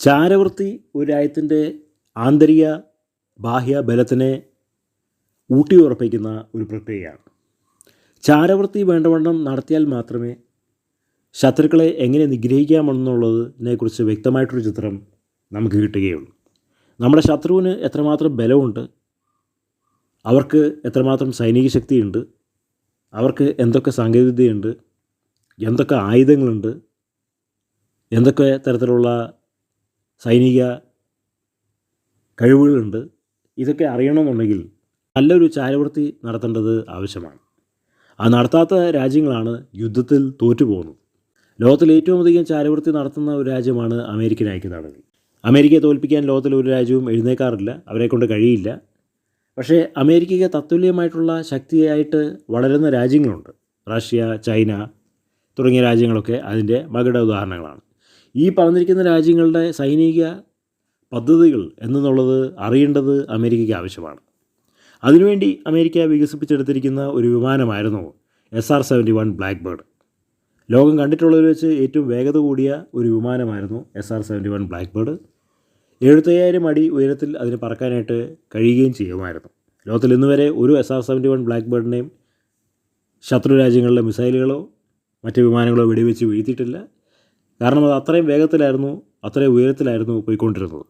ചാരവൃത്തി ഒരു രാജ്യത്തിന്റെ ആന്തരിക ബാഹ്യ ബലത്തിനെ ഊട്ടിയുറപ്പിക്കുന്ന ഒരു പ്രക്രിയയാണ്. ചാരവൃത്തി വേണ്ടവണ്ണം നടത്തിയാൽ മാത്രമേ ശത്രുക്കളെ എങ്ങനെ നിഗ്രഹിക്കാമെന്നുള്ളതിനെക്കുറിച്ച് വ്യക്തമായിട്ടൊരു ചിത്രം നമുക്ക് കിട്ടുകയുള്ളൂ. നമ്മുടെ ശത്രുവിന് എത്രമാത്രം ബലമുണ്ട് അവർക്ക് എത്രമാത്രം സൈനിക ശക്തിയുണ്ട് അവർക്ക് എന്തൊക്കെ സാങ്കേതികതയുണ്ട് എന്തൊക്കെ ആയുധങ്ങളുണ്ട് എന്തൊക്കെ തരത്തിലുള്ള സൈനിക കഴിവുകളുണ്ട്. ഇതൊക്കെ അറിയണമെന്നുണ്ടെങ്കിൽ നല്ലൊരു ചാരവൃത്തി നടത്തേണ്ടത് ആവശ്യമാണ്. ആ നടത്താത്ത രാജ്യങ്ങളാണ് യുദ്ധത്തിൽ തോറ്റുപോകുന്നത്. ലോകത്തിൽ ഏറ്റവും അധികം ചാരവൃത്തി നടത്തുന്ന ഒരു രാജ്യമാണ് അമേരിക്കൻ ഐക്യനാടുകൾ അമേരിക്കയെ തോൽപ്പിക്കാൻ ലോകത്തിൽ ഒരു രാജ്യവും എഴുന്നേക്കാറില്ല. അവരെ കൊണ്ട് കഴിയില്ല. പക്ഷേ അമേരിക്കയ്ക്ക് തത്തുല്യമായിട്ടുള്ള ശക്തിയായിട്ട് വളരുന്ന രാജ്യങ്ങളുണ്ട്. റഷ്യ ചൈന തുടങ്ങിയ രാജ്യങ്ങളൊക്കെ അതിന്റെ മകുട ഉദാഹരണങ്ങളാണ്. ഈ പറഞ്ഞിരിക്കുന്ന രാജ്യങ്ങളുടെ സൈനിക പദ്ധതികൾ എന്നുള്ളത് അറിയേണ്ടത് അമേരിക്കയ്ക്ക് ആവശ്യമാണ്. അതിനുവേണ്ടി അമേരിക്ക വികസിപ്പിച്ചെടുത്തിരിക്കുന്ന ഒരു വിമാനമായിരുന്നു S R seventy one Blackbird ലോകം കണ്ടിട്ടുള്ളതിൽ വെച്ച് ഏറ്റവും വേഗത കൂടിയ ഒരു വിമാനമായിരുന്നു S R seventy one Blackbird എഴുപത്തയ്യായിരം അടി ഉയരത്തിൽ അതിന് പറക്കാനായിട്ട് കഴിയുകയും ചെയ്യുമായിരുന്നു. ലോകത്തിൽ ഇന്ന് വരെ ഒരു S R seventy one black ബേർഡിനെയും ശത്രു രാജ്യങ്ങളിലെ മിസൈലുകളോ മറ്റ് വിമാനങ്ങളോ വെടിവെച്ച് വീഴ്ത്തിയിട്ടില്ല. കാരണം അത് അത്രയും വേഗത്തിലായിരുന്നു അത്രയും ഉയരത്തിലായിരുന്നു പോയിക്കൊണ്ടിരുന്നത്.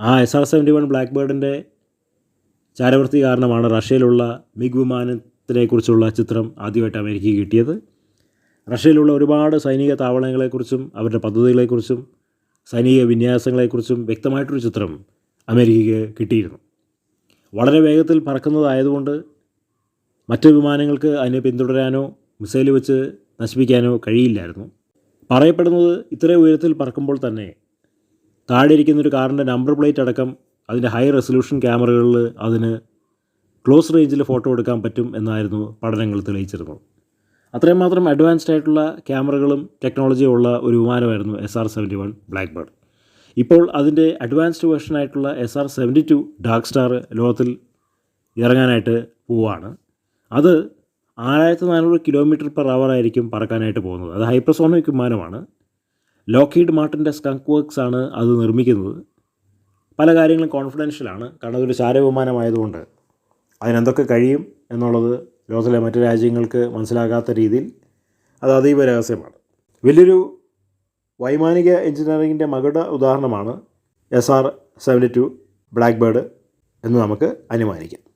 ആ S R seventy one black ബേർഡിന്റെ ചാരവൃത്തി കാരണമാണ് റഷ്യയിലുള്ള മിഗ് വിമാനത്തിനെക്കുറിച്ചുള്ള ചിത്രം ആദ്യമായിട്ട് അമേരിക്കയ്ക്ക് കിട്ടിയത്. റഷ്യയിലുള്ള ഒരുപാട് സൈനിക താവളങ്ങളെക്കുറിച്ചും അവരുടെ പദ്ധതികളെക്കുറിച്ചും സൈനിക വിന്യാസങ്ങളെക്കുറിച്ചും വ്യക്തമായിട്ടൊരു ചിത്രം അമേരിക്കയ്ക്ക് കിട്ടിയിരുന്നു. വളരെ വേഗത്തിൽ പറക്കുന്നതായതുകൊണ്ട് മറ്റ് വിമാനങ്ങൾക്ക് അതിനെ പിന്തുടരാനോ മിസൈൽ വെച്ച് നശിപ്പിക്കാനോ കഴിയില്ലായിരുന്നു. പറയപ്പെടുന്നത് ഇത്രയും ഉയരത്തിൽ പറക്കുമ്പോൾ തന്നെ താഴെ ഇരിക്കുന്ന ഒരു കാറിന്റെ നമ്പർ പ്ലേറ്റ് അടക്കം അതിന്റെ ഹൈ റെസൊല്യൂഷൻ ക്യാമറകളിൽ അതിന് ക്ലോസ് റേഞ്ചിൽ ഫോട്ടോ എടുക്കാൻ പറ്റും എന്നായിരുന്നു പഠനങ്ങൾ തെളിയിച്ചിരുന്നത്. അത്രയും മാത്രം അഡ്വാൻസ്ഡ് ആയിട്ടുള്ള ക്യാമറകളും ടെക്നോളജിയും ഉള്ള ഒരു വിമാനമായിരുന്നു S R seventy one Blackbird ഇപ്പോൾ അതിന്റെ advanced വേർഷനായിട്ടുള്ള S R seventy two dark star ലോകത്തിൽ ഇറങ്ങാനായിട്ട് പോവുകയാണ്. അത് ആറായിരത്തി നാനൂറ് കിലോമീറ്റർ പെർ അവർ ആയിരിക്കും പറക്കാനായിട്ട് പോകുന്നത്. അത് ഹൈപ്പർസോണിക് വിമാനമാണ്. ലോക്കീഡ് മാർട്ടിന്റെ സ്കങ്ക് വർക്ക്സ് ആണ് അത് നിർമ്മിക്കുന്നത്. പല കാര്യങ്ങളും കോൺഫിഡൻഷ്യലാണ് കാരണം അതൊരു ചാരവിമാനമായതുകൊണ്ട് അതിനെന്തൊക്കെ കഴിയും എന്നുള്ളത് ലോകത്തിലെ മറ്റ് രാജ്യങ്ങൾക്ക് മനസ്സിലാകാത്ത രീതിയിൽ അത് അതീവ രഹസ്യമാണ്. വലിയൊരു വൈമാനിക എഞ്ചിനീയറിങ്ങിന്റെ മകുട ഉദാഹരണമാണ് S R seventy two Blackbird എന്ന് നമുക്ക് അനുമാനിക്കാം.